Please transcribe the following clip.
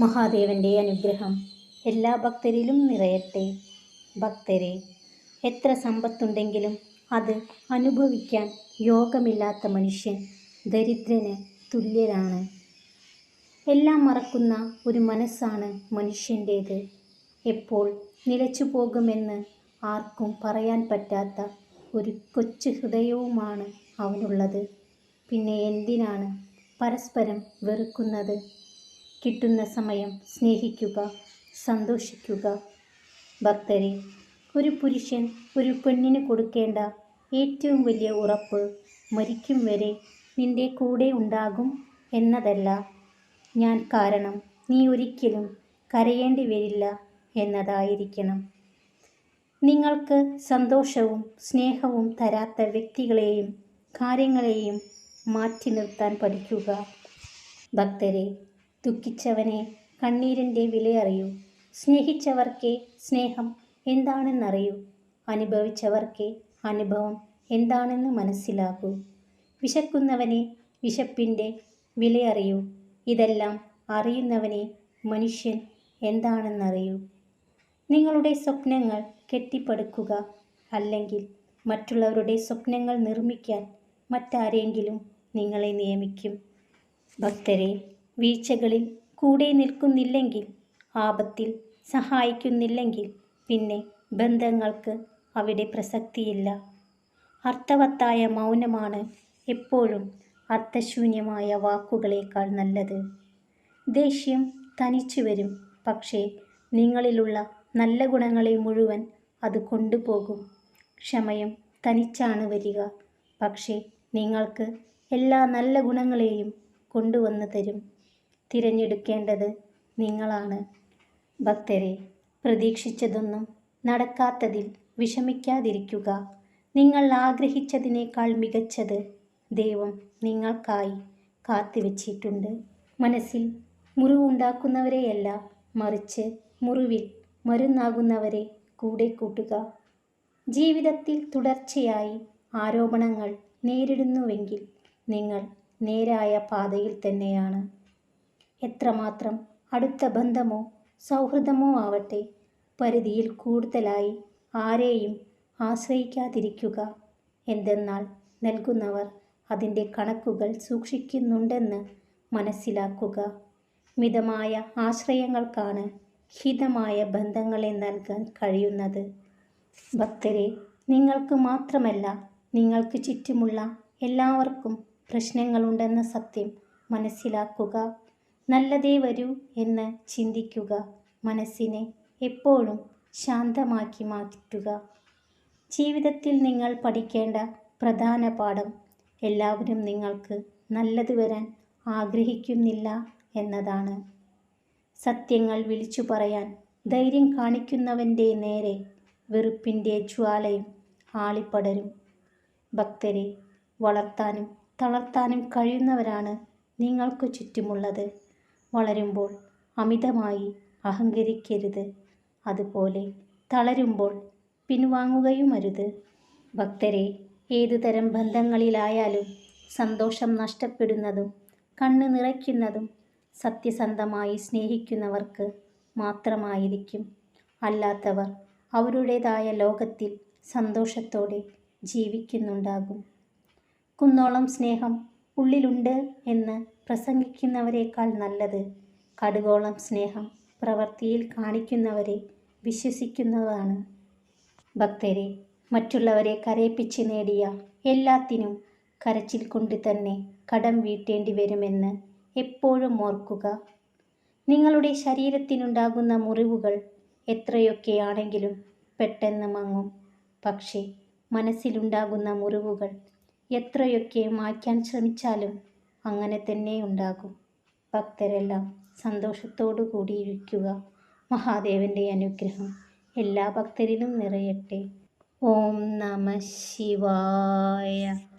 മഹാദേവന്റെ അനുഗ്രഹം എല്ലാ ഭക്തരിലും നിറയട്ടെ. ഭക്തരെ എത്ര സമ്പത്തുണ്ടെങ്കിലും അത് അനുഭവിക്കാൻ യോഗമില്ലാത്ത മനുഷ്യൻ ദരിദ്രന് തുല്യരാണ് എല്ലാം മറക്കുന്ന ഒരു മനസ്സാണ് മനുഷ്യന്റേത് എപ്പോൾ നിലച്ചു പോകുമെന്ന് ആർക്കും പറയാൻ പറ്റാത്ത ഒരു കൊച്ചു ഹൃദയവുമാണ് അവനുള്ളത്. പിന്നെ എന്തിനാണ് പരസ്പരം വെറുക്കുന്നത്? കിട്ടുന്ന സമയം സ്നേഹിക്കുക സന്തോഷിക്കുക. ഭക്തരെ ഒരു പുരുഷൻ ഒരു പെണ്ണിന് കൊടുക്കേണ്ട ഏറ്റവും വലിയ ഉറപ്പ് മരിക്കും വരെ നിന്റെ കൂടെ ഉണ്ടാകും എന്നതല്ല. ഞാൻ കാരണം നീ ഒരിക്കലും കരയേണ്ടി വരില്ല എന്നതായിരിക്കണം. നിങ്ങൾക്ക് സന്തോഷവും സ്നേഹവും തരാത്ത വ്യക്തികളെയും കാര്യങ്ങളെയും മാറ്റി നിർത്താൻ പഠിക്കുക. ഭക്തരെ ദുഃഖിച്ചവനെ കണ്ണീരിന്റെ വിലയറിയൂ സ്നേഹിച്ചവർക്കേ സ്നേഹം എന്താണെന്നറിയൂ. അനുഭവിച്ചവർക്കേ അനുഭവം എന്താണെന്ന് മനസ്സിലാക്കൂ. വിശക്കുന്നവനെ വിശപ്പിന്റെ വിലയറിയൂ ഇതെല്ലാം അറിയുന്നവനെ മനുഷ്യൻ എന്താണെന്നറിയൂ. നിങ്ങളുടെ സ്വപ്നങ്ങൾ കെട്ടിപ്പടുക്കുക അല്ലെങ്കിൽ മറ്റുള്ളവരുടെ സ്വപ്നങ്ങൾ നിർമ്മിക്കാൻ മറ്റാരെങ്കിലും നിങ്ങളെ നിയമിക്കും. ഭക്തരെ വീഴ്ചകളിൽ കൂടെ നിൽക്കുന്നില്ലെങ്കിൽ ആപത്തിൽ സഹായിക്കുന്നില്ലെങ്കിൽ പിന്നെ ബന്ധങ്ങൾക്ക് അവിടെ പ്രസക്തിയില്ല. അർത്ഥവത്തായ മൗനമാണ് എപ്പോഴും അർത്ഥശൂന്യമായ വാക്കുകളേക്കാൾ നല്ലത്. ദേഷ്യം തനിച്ചു വരും പക്ഷേ നിങ്ങളിലുള്ള നല്ല ഗുണങ്ങളെ മുഴുവൻ അത് കൊണ്ടുപോകും. ക്ഷമയും തനിച്ചാണ് വരിക പക്ഷേ നിങ്ങൾക്ക് എല്ലാ നല്ല ഗുണങ്ങളെയും കൊണ്ടുവന്നു തരും. തിരഞ്ഞെടുക്കേണ്ടത് നിങ്ങളാണ്. ഭക്തരെ പ്രതീക്ഷിച്ചതൊന്നും നടക്കാത്തതിൽ വിഷമിക്കാതിരിക്കുക. നിങ്ങൾ ആഗ്രഹിച്ചതിനേക്കാൾ മികച്ചത് ദൈവം നിങ്ങൾക്കായി കാത്തുവച്ചിട്ടുണ്ട്. മനസ്സിൽ മുറിവുണ്ടാക്കുന്നവരെയല്ല മറിച്ച് മുറിവിൽ മരുന്നാകുന്നവരെ കൂടെ കൂട്ടുക. ജീവിതത്തിൽ തുടർച്ചയായി ആരോപണങ്ങൾ നേരിടുന്നുവെങ്കിൽ നിങ്ങൾ നേരായ പാതയിൽ തന്നെയാണ്. എത്രമാത്രം അടുത്ത ബന്ധമോ സൗഹൃദമോ ആവട്ടെ പരിധിയിൽ കൂടുതലായി ആരെയും ആശ്രയിക്കാതിരിക്കുക. എന്തെന്നാൽ നൽകുന്നവർ അതിന്റെ കണക്കുകൾ സൂക്ഷിക്കുന്നുണ്ടെന്ന് മനസ്സിലാക്കുക. മിതമായ ആശ്രയങ്ങൾക്കാണ് ഹിതമായ ബന്ധങ്ങളെ നൽകാൻ കഴിയുന്നത്. ഭക്തരെ നിങ്ങൾക്ക് മാത്രമല്ല നിങ്ങൾക്ക് ചുറ്റുമുള്ള എല്ലാവർക്കും പ്രശ്നങ്ങളുണ്ടെന്ന സത്യം മനസ്സിലാക്കുക. നല്ലതേ വരൂ എന്ന് ചിന്തിക്കുക. മനസ്സിനെ എപ്പോഴും ശാന്തമാക്കി മാറ്റുക. ജീവിതത്തിൽ നിങ്ങൾ പഠിക്കേണ്ട പ്രധാന പാഠം എല്ലാവരും നിങ്ങൾക്ക് നല്ലത് വരാൻ ആഗ്രഹിക്കുന്നില്ല എന്നതാണ്. സത്യങ്ങൾ വിളിച്ചു പറയാൻ ധൈര്യം കാണിക്കുന്നവന്റെ നേരെ വെറുപ്പിന്റെ ജ്വാലയും ആളിപ്പടരും. ഭക്തരെ വളർത്താനും തളർത്താനും കഴിയുന്നവരാണ് നിങ്ങൾക്ക് ചുറ്റുമുള്ളത്. വളരുമ്പോൾ അമിതമായി അഹങ്കരിക്കരുത്. അതുപോലെ തളരുമ്പോൾ പിൻവാങ്ങുകയുമരുത്. ഭക്തരെ ഏതുതരം ബന്ധങ്ങളിലായാലും സന്തോഷം നഷ്ടപ്പെടുന്നതും കണ്ണു നിറയ്ക്കുന്നതും സത്യസന്ധമായി സ്നേഹിക്കുന്നവർക്ക് മാത്രമായിരിക്കും. അല്ലാത്തവർ അവരുടേതായ ലോകത്തിൽ സന്തോഷത്തോടെ ജീവിക്കുന്നുണ്ടാകും. കുന്നോളം സ്നേഹം ഉള്ളിലുണ്ട് എന്ന് പ്രസംഗിക്കുന്നവരെക്കാൾ നല്ലത്. കടുകോളം സ്നേഹം പ്രവൃത്തിയിൽ കാണിക്കുന്നവരെ വിശ്വസിക്കുന്നതാണ്. ഭക്തരെ മറ്റുള്ളവരെ കരയിപ്പിച്ച് നേടിയ എല്ലാത്തിനും കരച്ചിൽ കൊണ്ട് തന്നെ കടം വീട്ടേണ്ടി വരുമെന്ന് എപ്പോഴും ഓർക്കുക. നിങ്ങളുടെ ശരീരത്തിനുണ്ടാകുന്ന മുറിവുകൾ എത്രയൊക്കെയാണെങ്കിലും പെട്ടെന്ന് മങ്ങും. പക്ഷേ മനസ്സിലുണ്ടാകുന്ന മുറിവുകൾ എത്രയൊക്കെ മായ്ക്കാൻ ശ്രമിച്ചാലും അങ്ങനെ തന്നെ ഉണ്ടാകും. ഭക്തരെല്ലാം സന്തോഷത്തോടു കൂടിയിരിക്കുക. മഹാദേവന്റെ അനുഗ്രഹം എല്ലാ ഭക്തരിലും നിറയട്ടെ. ഓം നമ ശിവായ.